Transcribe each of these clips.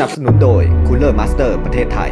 นับสนุนโดย Cooler Master ประเทศไทย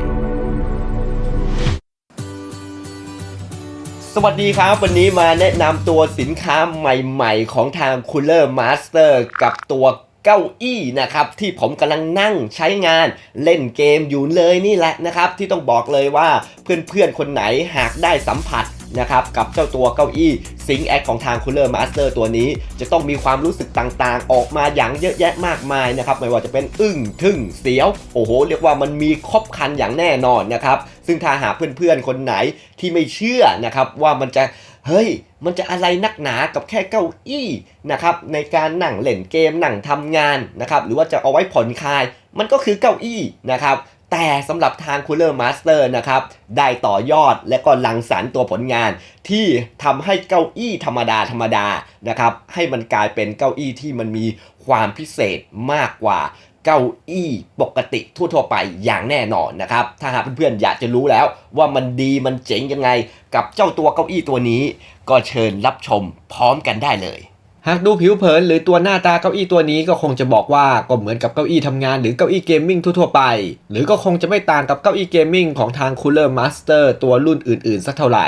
สวัสดีครับ วันนี้มาแนะนำตัวสินค้าใหม่ๆ ของทาง Cooler Master กับตัวเก้าอี้นะครับที่ผมกำลังนั่งใช้งานเล่นเกมอยู่เลยนี่แหละนะครับ ที่ต้องบอกเลยว่าเพื่อนๆคนไหนหากได้สัมผัส นะครับกับเจ้าตัวเก้าอี้ Think X ของทาง Cooler Master ตัวนี้ จะต้องมีความรู้สึกต่างๆ ออกมาอย่างเยอะแยะมากมายนะครับไม่ว่าจะเป็นอึ้งทึ่งเสียว โอ้โห เรียกว่ามันมีครบครันอย่างแน่นอนนะครับซึ่งถ้าหากเพื่อนๆคนไหนที่ไม่เชื่อนะครับว่ามันจะเฮ้ย มันจะอะไรนักหนากับแค่เก้าอี้นะครับในการนั่งเล่นเกมนั่งทำงานนะครับหรือว่าจะเอาไว้ผ่อนคลาย มันก็คือเก้าอี้นะครับ แต่สำหรับทาง Cooler Master นะครับ ได้ต่อยอดและก็ลังสรรค์ตัวผลงาน ที่ทำให้เก้าอี้ธรรมดาธรรมดานะครับ ให้มันกลายเป็นเก้าอี้ที่มันมีความพิเศษมากกว่าเก้าอี้ปกติทั่วๆไปอย่างแน่นอนนะครับ ถ้าหากเพื่อนๆอยากจะรู้แล้วว่ามันดีมันเจ๋งยังไง กับเจ้าตัวเก้าอี้ตัวนี้ ก็เชิญรับชมพร้อมกันได้เลย หากดูผิวเผินหรือตัวหน้าตาเก้าอี้ตัวนี้ก็คงจะบอกว่าก็เหมือนกับเก้าอี้ทำงานหรือเก้าอี้เกมมิ่งทั่วๆไป หรือก็คงจะไม่ต่างกับเก้าอี้เกมมิ่งของทาง Cooler Master ตัวรุ่นอื่นๆ สักเท่าไหร่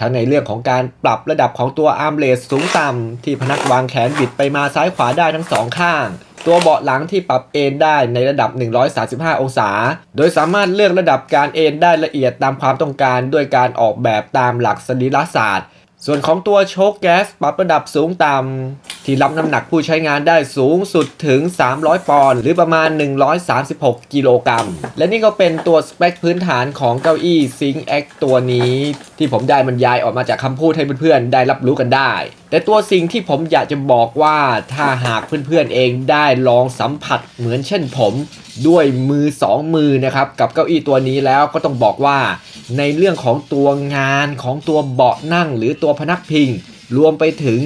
ทั้งในเรื่องของการปรับระดับของตัวอาร์มเรสสูงต่ำที่พนักวางแขนบิดไปมาซ้ายขวาได้ทั้งสองข้าง ตัวเบาะหลังที่ปรับเอนได้ในระดับ 135 องศา โดยสามารถเลือกระดับการเอนได้ละเอียดตามความต้องการด้วยการออกแบบตามหลักสรีรศาสตร์ ส่วนของตัวโชคแก๊สปรับระดับสูงต่ำที่รับน้ำหนักผู้ใช้งานได้สูงสุดถึง 300 ปอนด์หรือประมาณ 136 กิโลกรัม และนี่ก็เป็นตัวสเปคพื้นฐานของเก้าอี้ Think X ตัวนี้ ที่ผมได้บรรยายออกมาจากคำพูดให้เพื่อนๆ ได้รับรู้กันได้ แต่ตัวสิ่งที่ผมอยากจะบอกว่าถ้าหากเพื่อนๆเองได้ลองสัมผัสเหมือนเช่นผมด้วยมือ 2 มือนะครับกับเก้าอี้ตัวนี้แล้วก็ต้องบอกว่า ในเรื่องของตัวงานของตัวเบาะนั่งหรือตัวพนักพิง รวมไปถึง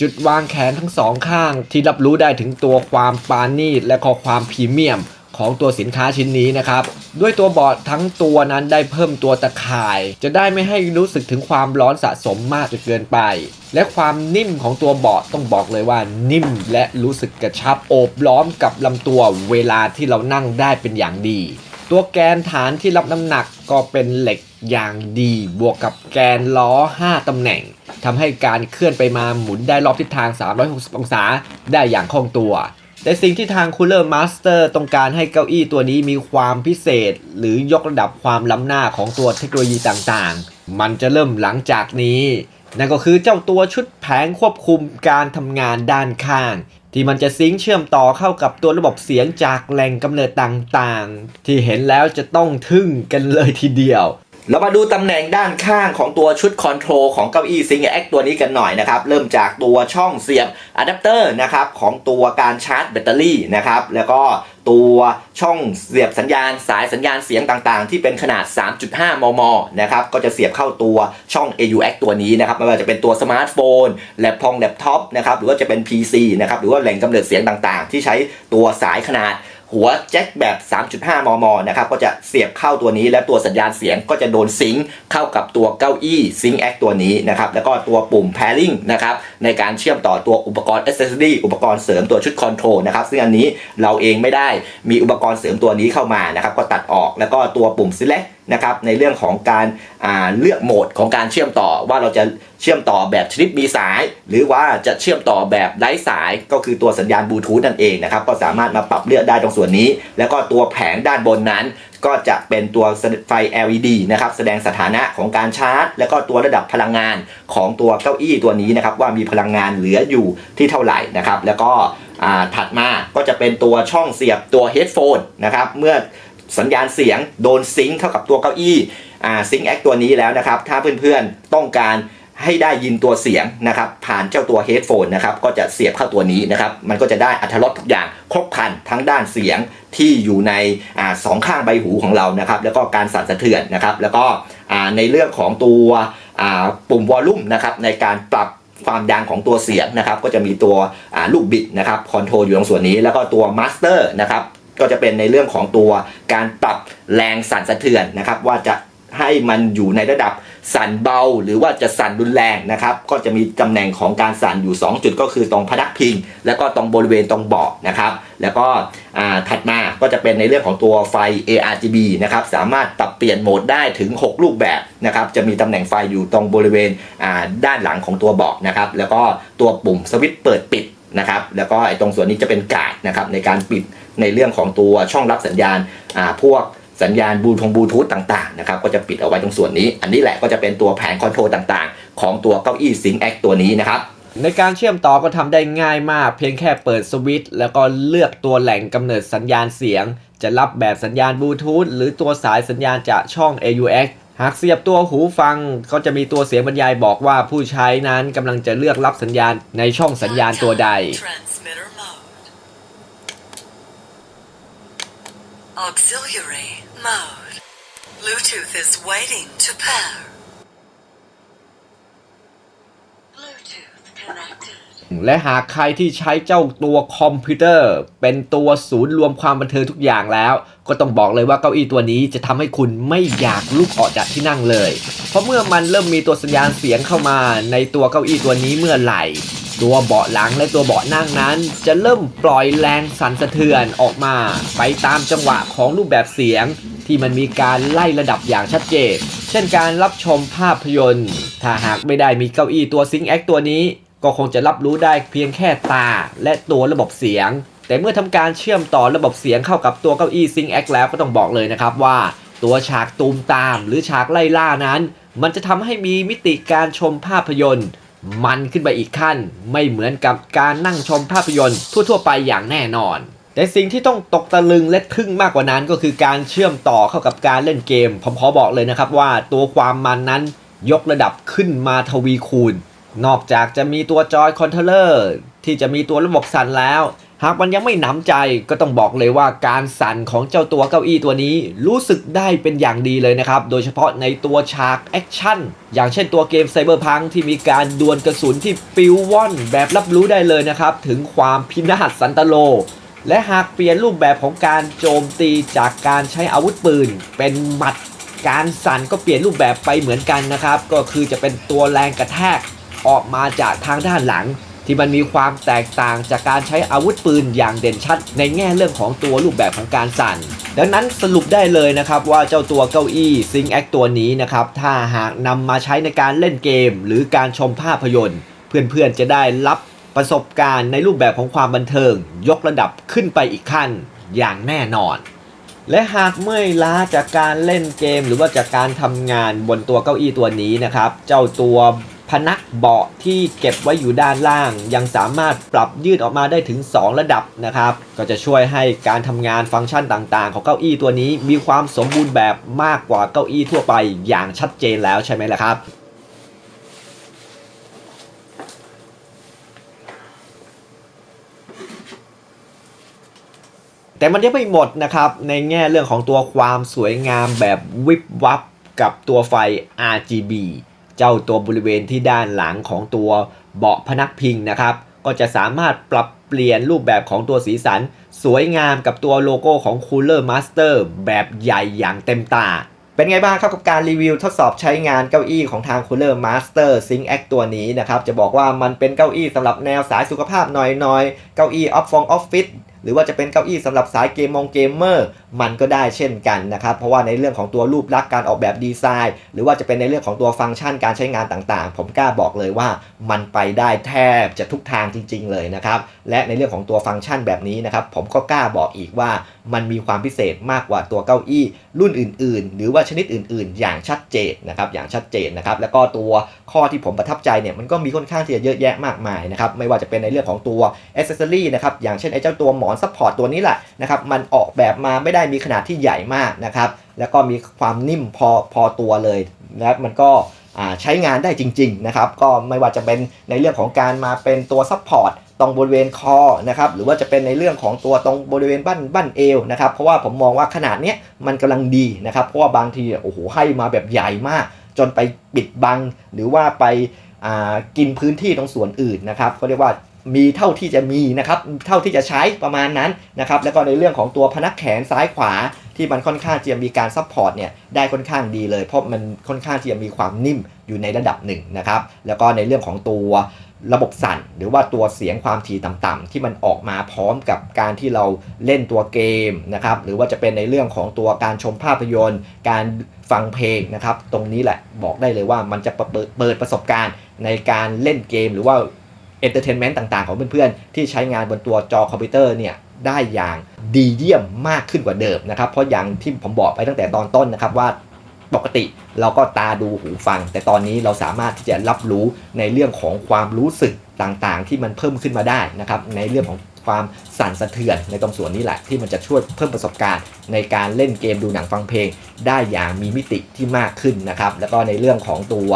จุดวางแขนทั้งสองข้าง ที่รับรู้ได้ถึงตัวความปานีตและข้อความพรีเมียมของตัวสินค้าชิ้นนี้นะครับ ด้วยตัวเบาะทั้งตัวนั้นได้เพิ่มตัวตะข่าย จะได้ไม่ให้รู้สึกถึงความร้อนสะสมมากจนเกินไป และความนิ่มของตัวเบาะต้องบอกเลยว่านิ่มและรู้สึกกระชับโอบล้อมกับลำตัวเวลาที่เรานั่งได้เป็นอย่างดี ตัวแกนฐานที่รับน้ำหนักก็เป็นเหล็กอย่างดี บวกกับแกนล้อ 5ตำแหน่งทำให้การเคลื่อนไปมาหมุนได้รอบทิศทาง 360 องศาได้อย่างคล่องตัว แต่สิ่งที่ทาง Cooler Master ต้องการให้เก้าอี้ตัวนี้มีความพิเศษ หรือยกระดับความล้ำหน้าของตัวเทคโนโลยีต่างๆ มันจะเริ่มหลังจากนี้ นั่นก็คือเจ้าตัวชุดแผงควบคุมการทำงานด้านข้าง ที่มันจะซิงค์เชื่อมต่อเข้ากับตัวระบบเสียงจากแหล่งกำเนิดต่างๆ ที่เห็นแล้วจะต้องทึ่งกันเลยทีเดียว เรามาดูตำแหน่งด้านข้างของตัวชุดคอนโทรลของเก้าอี้ซิงแอคตัวนี้กันหน่อยนะครับ เริ่มจากตัวช่องเสียบอะแดปเตอร์นะครับของตัวการชาร์จแบตเตอรี่นะครับแล้วก็ ตัวช่องเสียบสัญญาณสายสัญญาณเสียงต่างๆ ที่เป็นขนาด 3.5 มม นะครับก็จะเสียบเข้าตัวช่อง AUX ตัวนี้นะครับไม่ว่าจะเป็นตัวสมาร์ทโฟนแล็ปทองแล็ปท็อปนะครับหรือว่าจะเป็น PC นะครับหรือว่าแหล่งกำเนิดเสียงต่างๆ ที่ใช้ตัวสายขนาด หัวแจ็คแบบ 3.5 มม นะครับ ก็จะเสียบเข้าตัวนี้ และตัวสัญญาณเสียงก็จะโดนซิงเข้ากับตัวเก้าอี้ซิงแอคตัวนี้นะครับ แล้วก็ตัวปุ่ม pairing นะครับ ในการเชื่อมต่อตัวอุปกรณ์ accessory อุปกรณ์เสริมตัวชุดคอนโทรลนะครับ ซึ่งอันนี้เราเองไม่ได้มีอุปกรณ์เสริมตัวนี้เข้ามานะครับ ก็ตัดออก แล้วก็ตัวปุ่ม select นะครับในเรื่องของการาเลือกโหมดของการเชื่อมต่อว่าเราจะเชื่อมต่อแบบชนิดมีสาย หรือว่าจะเชื่อมต่อแบบไร้สายก็คือตัวสัญญาณบลูทูธนั่นเองนะครับก็สามารถมาปรับเลือกได้ตรงส่วนนี้ แล้วก็ตัวแผงด้านบนนั้น ก็จะเป็นตัวไฟ LED นะครับแสดงสถานะของการชาร์จ แล้วก็ตัวระดับพลังงานของตัวเก้าอี้ตัวนี้นะครับว่ามีพลังงานเหลืออยู่ที่เท่าไหร่นะครับแล้วก็ถัดมาก็จะเป็นตัวช่องเสียบตัวเฮดโฟนนะครับเมื่อ สัญญาณเสียงโดนซิงค์เข้ากับตัวเก้าอี้ซิงค์แอคตัวนี้แล้วนะครับ ถ้าเพื่อนๆต้องการให้ได้ยินตัวเสียงนะครับ ผ่านเจ้าตัวเฮดโฟนนะครับ ก็จะเสียบเข้าตัวนี้นะครับ มันก็จะได้อัตรสทุกอย่างครบครันทั้งด้านเสียงที่อยู่ในอสองข้างใบหูของเรานะครับ แล้วก็การสั่นสะเทือนนะครับ แล้วก็ในเรื่องของตัวปุ่มวอลลุ่มนะครับในการปรับความดังของตัวเสียงนะครับ ก็จะมีตัวลูกบิดนะครับคอนโทรลอยู่ตรงส่วนนี้ แล้วก็ตัวมาสเตอร์นะครับ ก็จะเป็นในเรื่องของตัวการปรับแรงสั่นสะเทือนนะครับ ว่าจะให้มันอยู่ในระดับสั่นเบา หรือว่าจะสั่นรุนแรงนะครับ ก็จะมีตำแหน่งของการสั่นอยู่ 2 จุดก็คือตรงพนักพิง แล้วก็ตรงบริเวณตรงเบาะนะครับ แล้วก็ถัดมาก็จะเป็นในเรื่องของตัวไฟ ARGB นะครับสามารถปรับเปลี่ยนโหมดได้ถึง 6 รูปแบบนะครับจะมีตำแหน่งไฟอยู่ตรงบริเวณด้านหลังของตัวเบาะนะครับแล้วก็ตัวปุ่มสวิตช์เปิดปิด นะครับ แล้วก็ไอ้ตรงส่วนนี้จะเป็นกาดนะครับในการปิดในเรื่องของตัวช่องรับสัญญาณอ่าพวกสัญญาณบลูทงบลูทูธต่างๆนะครับก็จะปิดเอาไว้ตรงส่วนนี้ อันนี้แหละก็จะเป็นตัวแผงคอนโทรลต่างๆ ของตัวเก้าอี้ Sync X ตัวนี้นะครับในการเชื่อมต่อก็ทำได้ง่ายมาก เพียงแค่เปิดสวิตช์แล้วก็เลือกตัวแหล่งกำเนิดสัญญาณเสียง จะรับแบบสัญญาณบลูทูธหรือตัวสายสัญญาณจากช่อง AUX หากเสียบตัวหูฟังก็จะมีตัวเสียงบรรยายบอกว่าผู้ใช้นั้นกำลังจะเลือกรับสัญญาณในช่องสัญญาณตัวใด และหากใครที่ใช้เจ้าตัวคอมพิวเตอร์ เป็นตัวศูนย์รวมความบันเทิงทุกอย่างแล้ว ก็ต้องบอกเลยว่าเก้าอี้ตัวนี้จะทำให้คุณไม่อยากลุกออกจากที่นั่งเลย เพราะเมื่อมันเริ่มมีตัวสัญญาณเสียงเข้ามาในตัวเก้าอี้ตัวนี้เมื่อไหร่ ตัวเบาะหลังและตัวเบาะนั่งนั้น จะเริ่มปล่อยแรงสั่นสะเทือนออกมา ไปตามจังหวะของรูปแบบเสียง ที่มันมีการไล่ระดับอย่างชัดเจน เช่นการรับชมภาพยนตร์ ถ้าหากไม่ได้มีเก้าอี้ตัวซิงแอคตัวนี้ ก็คงจะรับรู้ได้เพียงแค่ตาและตัวระบบเสียง แต่เมื่อทำการเชื่อมต่อระบบเสียงเข้ากับตัวเก้าอี้ซิงแอคแล้วก็ต้องบอกเลยนะครับว่า ตัวฉากตูมตามหรือฉากไล่ล่านั้น มันจะทำให้มีมิติการชมภาพยนตร์ มันขึ้นไปอีกขั้น ไม่เหมือนกับการนั่งชมภาพยนตร์ทั่วๆไปอย่างแน่นอนแต่สิ่งที่ต้องตกตะลึงและทึ่งมากกว่านั้นก็คือการเชื่อมต่อเข้ากับการเล่นเกม ผมขอบอกเลยนะครับว่าตัวความมันนั้นยกระดับขึ้นมาทวีคูณ นอกจากจะมีตัวจอยคอนโทรลเลอร์ที่จะมีตัวระบบสั่นแล้ว หากมันยังไม่หนำใจก็ต้องบอกเลยว่าการสั่นของเจ้าตัวเก้าอี้ตัวนี้รู้สึกได้เป็นอย่างดีเลยนะครับ โดยเฉพาะในตัวฉากแอคชั่น อย่างเช่นตัวเกมไซเบอร์พังที่มีการดวลกระสุนที่ปิวว่อนแบบรับรู้ได้เลยนะครับ ถึงความพินาศสันตโล และหากเปลี่ยนรูปแบบของการโจมตีจากการใช้อาวุธปืน เป็นหมัด การสั่นก็เปลี่ยนรูปแบบไปเหมือนกันนะครับ ก็คือจะเป็นตัวแรงกระแทก ออกมาจากทางด้านหลัง ที่มันมีความแตกต่างจากการใช้อาวุธปืนอย่างเด่นชัด ในแง่เรื่องของตัวรูปแบบของการสั่น ดังนั้นสรุปได้เลยนะครับว่าเจ้าตัวเก้าอี้ซิงแอคตัวนี้นะครับถ้าหากนำมาใช้ในการเล่นเกม หรือการชมภาพยนตร์ เพื่อนๆจะได้รับประสบการณ์ในรูปแบบของความบันเทิง ยกระดับขึ้นไปอีกขั้นอย่างแน่นอน และหากเมื่อยล้าจากการเล่นเกม หรือว่าจากการทำงานบนตัวเก้าอี้ตัวนี้นะครับ เจ้าตัว พนักเบาะที่เก็บไว้อยู่ด้านล่าง ยังสามารถปรับยืดออกมาได้ถึง 2 ระดับนะครับ ก็จะช่วยให้การทำงานฟังก์ชันต่างๆ ของเก้าอี้ตัวนี้มีความสมบูรณ์แบบมากกว่าเก้าอี้ทั่วไปอย่างชัดเจนแล้วใช่ไหมล่ะครับแต่มันยังไม่หมดนะครับ ในแง่เรื่องของตัวความสวยงามแบบวิบวับกับตัวไฟ RGB จ้าตัวบริเวณที่ด้านหลังของตัวเบาะพนักพิงนะครับ ก็จะสามารถปรับเปลี่ยนรูปแบบของตัวสีสัน สวยงามกับตัวโลโก้ของ Cooler Master แบบใหญ่อย่างเต็มตา เป็นไงบ้างครับกับการรีวิวทดสอบใช้งานเก้าอี้ของทาง Cooler Master Sync X ตัวนี้นะครับ จะบอกว่ามันเป็นเก้าอี้สำหรับแนวสายสุขภาพหน่อยๆ เก้าอี้ออฟฟงออฟฟิศ หรือว่าจะเป็นเก้าอี้สำหรับสายเกมมองเกมเมอร์มันก็ได้เช่นกันนะครับ เพราะว่าในเรื่องของตัวรูปลักษณ์การออกแบบดีไซน์ หรือว่าจะเป็นในเรื่องของตัวฟังก์ชันการใช้งานต่างๆ ผมกล้าบอกเลยว่ามันไปได้แทบจะทุกทางจริง ๆ เลยนะครับ และในเรื่องของตัวฟังก์ชันแบบนี้นะครับ ผมก็กล้าบอกอีกว่ามันมีความพิเศษมากกว่าตัวเก้าอี้ รุ่นอื่น ๆ หรือว่าชนิดอื่น ๆ อย่างชัดเจนนะครับ อย่างชัดเจนนะครับ แล้วก็ตัวข้อที่ผมประทับใจเนี่ยมันก็มีค่อนข้างที่จะเยอะแยะมากมายนะครับ ไม่ว่าจะเป็นในเรื่องของตัวอ c เซสซอรี่นะครับ อย่างเช่นไอ้เจ้าตัวหมอนซัพพอร์ตตัวนี้แหละนะครับมันออกแบบมาไม่ได้มีขนาดที่ใหญ่มากนะครับแล้วก็มีความนิ่มพอพอตัวเลยนะมันก็ใช้งานได้จริงๆนะครับก็ไม่ว่าจะเป็นในเรื่องของการมาเป็นตัวซัพพอร์ตตรงบริเวณคอนะครับหรือว่าจะเป็นในเรื่องของตัวตรงบริเวณบั้นบั้นเอวนะครับเพราะว่าผมมองว่าขนาดเนี้ยมันกำลังดีนะครับเพราะว่าบางทีโอ้โหให้มาแบบใหญ่มาก จนไปปิดบัง หรือว่าไปกินพื้นที่ตรงส่วนอื่นนะครับเขาเรียกว่า มีเท่าที่จะมีนะครับ เท่าที่จะใช้ประมาณนั้นนะครับ แล้วก็ในเรื่องของตัวพนักแขนซ้ายขวาที่มันค่อนข้างจะมีการซัพพอร์ตเนี่ยได้ค่อนข้างดีเลย เพราะมันค่อนข้างที่จะมีความนิ่มอยู่ในระดับหนึ่งนะครับ แล้วก็ในเรื่องของตัวระบบสั่น หรือว่าตัวเสียงความถี่ต่ำๆที่มันออกมาพร้อมกับการที่เราเล่นตัวเกมนะครับ หรือว่าจะเป็นในเรื่องของตัวการชมภาพยนตร์ การฟังเพลงนะครับ ตรงนี้แหละบอกได้เลยว่ามันจะเปิดเปิดประสบการณ์ในการเล่นเกมหรือว่า เอนเตอร์เทนเมนต์ต่างๆ ของเพื่อนๆ ที่ใช้งานบนตัวจอคอมพิวเตอร์เนี่ยได้อย่างดีเยี่ยมมากขึ้นกว่าเดิมนะครับ เพราะอย่างที่ผมบอกไปตั้งแต่ตอนต้นนะครับว่าปกติเราก็ตาดูหูฟัง แต่ตอนนี้เราสามารถที่จะรับรู้ในเรื่องของความรู้สึกต่างๆ ที่มันเพิ่มขึ้นมาได้นะครับในเรื่องของความสั่นสะเทือนในตรงส่วนนี้แหละ ที่มันจะช่วยเพิ่มประสบการณ์ ในการเล่นเกมดูหนังฟังเพลง ได้อย่างมีมิติที่มากขึ้นนะครับแล้วก็ในเรื่องของตัว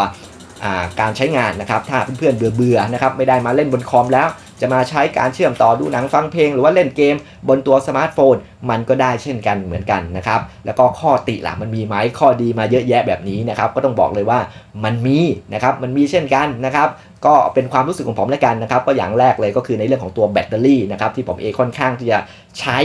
การใช้งานนะครับ ถ้าเพื่อนๆเบื่อๆนะครับไม่ได้มาเล่นบนคอมแล้ว จะมาใช้การเชื่อมต่อดูหนังฟังเพลง หรือว่าเล่นเกมบนตัวสมาร์ทโฟน มันก็ได้เช่นกันเหมือนกันนะครับ แล้วก็ข้อติล่ะมันมีไหมข้อดีมาเยอะแยะแบบนี้นะครับ ก็ต้องบอกเลยว่ามันมีนะครับมันมีเช่นกันนะครับก็เป็นความรู้สึกของผมแล้วกันนะครับ ก็อย่างแรกเลยก็คือในเรื่องของตัวแบตเตอรี่นะครับที่ผมเองค่อนข้างที่จะใช้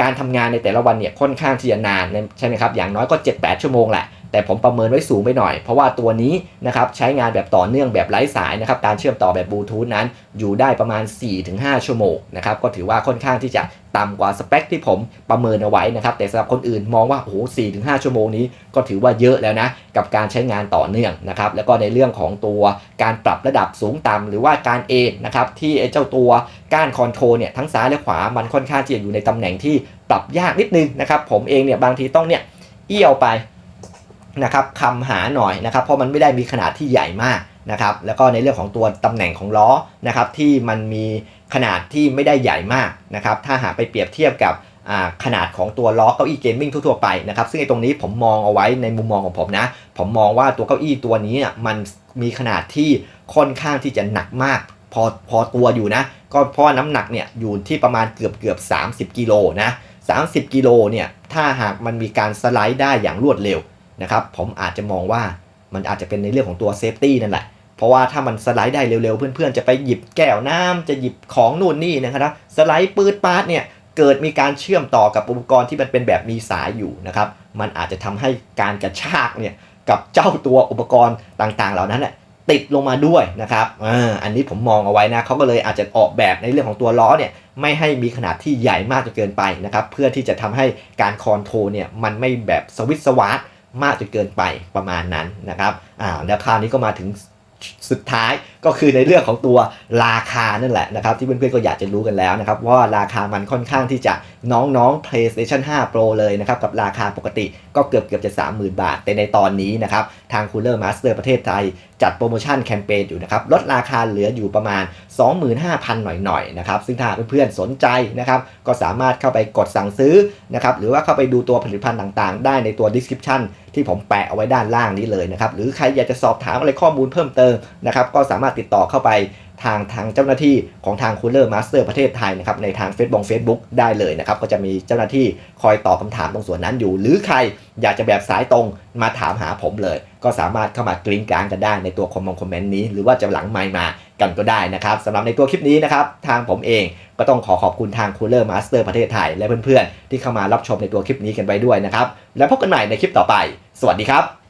การทำงานในแต่ละวันเนี่ยค่อนข้างที่จะนานใช่ไหมครับอย่างน้อยก็ 7-8 ชั่วโมงแหละ แต่ผมประเมินไว้สูงไปหน่อย เพราะว่าตัวนี้นะครับใช้งานแบบต่อเนื่องแบบไร้สายนะครับการเชื่อมต่อแบบบลูทูธนั้นอยู่ได้ประมาณ 4-5 ชั่วโมงนะครับก็ถือว่าค่อนข้างที่จะต่ำกว่าสเปคที่ผมประเมินเอาไว้นะครับแต่สำหรับคนอื่นมองว่าโอ้โห4-5ชั่วโมงนี้ก็ถือว่าเยอะแล้วนะ กับการใช้งานต่อเนื่องนะครับแล้วก็ในเรื่องของตัวการปรับระดับสูงต่ำหรือว่าการเอนนะครับที่เจ้าตัวก้านคอนโทรเนี่ยทั้งซ้ายและขวามันค่อนข้างที่จะอยู่ในตำแหน่งที่ปรับยากนิดนึงนะครับผมเองเนี่ยบางทีต้องเนี่ยเอี้ยวไป นะครับคำหาหน่อยนะครับ เพราะมันไม่ได้มีขนาดที่ใหญ่มากนะครับ แล้วก็ในเรื่องของตัวตำแหน่งของล้อนะครับ ที่มันมีขนาดที่ไม่ได้ใหญ่มากนะครับ ถ้าหากไปเปรียบเทียบกับขนาดของตัวล้อเก้าอี้เกมมิ่งทั่วๆไปนะครับ ซึ่งไอ้ตรงนี้ผมมองเอาไว้ในมุมมองของผมนะ ผมมองว่าตัวเก้าอี้ตัวนี้เนี่ยมันมีขนาดที่ค่อนข้างที่จะหนักมาก พอพอตัวอยู่นะ ก็เพราะว่าน้ำหนักเนี่ยอยู่ที่ประมาณเกือบเกือบ30กิโลนะ30กิโลเนี่ยถ้าหากมันมีการสไลด์ได้อย่างรวดเร็ว นะครับผมอาจจะมองว่ามันอาจจะเป็นในเรื่องของตัวเซฟตี้นั่นแหละ เพราะว่าถ้ามันสไลด์ได้เร็วๆ เพื่อนๆ จะไปหยิบแก้วน้ำจะหยิบของนู่นนี่นะครับสไลด์ปืดปาดเนี่ยเกิดมีการเชื่อมต่อกับอุปกรณ์ที่มันเป็นแบบมีสายอยู่นะครับมันอาจจะทำให้การกระชากเนี่ยกับเจ้าตัวอุปกรณ์ต่างๆ เหล่านั้นน่ะติดลงมาด้วยนะครับอ,อันนี้ผมมองเอาไว้นะเขาก็เลยอาจจะออกแบบในเรื่องของตัวล้อเนี่ยไม่ให้มีขนาดที่ใหญ่มากจนเกินไปนะครับเพื่อที่จะทำให้การคอนโทรเนี่ยมันไม่แบบสวิตช์สวาร์ท มากจนเกินไปประมาณนั้นนะครับอ่าแล้วคราวนี้ก็มาถึงสุดท้ายก็คือในเรื่องของตัวราคานั่นแหละนะครับ ที่เพื่อนๆก็อยากจะรู้กันแล้วนะครับว่าราคามันค่อนข้างที่จะน้องๆ PlayStation 5 Pro เลยนะครับ กับราคาปกติ ก็เกือบเกือบจะ 30,000 บาท แต่ในตอนนี้นะครับทาง Cooler Master ประเทศไทย จัดโปรโมชั่นแคมเปญอยู่นะครับลดราคาเหลืออยู่ประมาณ 25,000 หน่อยๆนะครับซึ่งถ้าเพื่อนๆสนใจนะครับก็สามารถเข้าไปกดสั่งซื้อนะครับหรือว่าเข้าไปดูตัวผลิตภัณฑ์ต่างๆ ได้ในตัว description ที่ผมแปะเอาไว้ด้านล่างนี้เลยนะครับหรือใครอยากจะสอบถามอะไรข้อมูลเพิ่มเติมนะครับก็สามารถติดต่อเข้าไป ทางทางเจ้าหน้าที่ของทาง Cooler Master ประเทศไทยนะครับในทาง Facebook Facebook ได้เลยนะครับก็จะมีเจ้าหน้าที่คอยตอบคำถามตรงส่วนนั้นอยู่ หรือใครอยากจะแบบสายตรงมาถามหาผมเลย ก็สามารถเข้ามากริ้งกลางกันได้ในตัวคอมมงคอมเมนต์นี้ หรือว่าจะหลังไมค์มากันก็ได้นะครับสำหรับในตัวคลิปนี้นะครับทางผมเองก็ต้องขอขอบคุณทาง Cooler Master ประเทศไทย และเพื่อนๆที่เข้ามารับชมในตัวคลิปนี้กันไปด้วยนะครับแล้วพบกันใหม่ในคลิปต่อไป สวัสดีครับ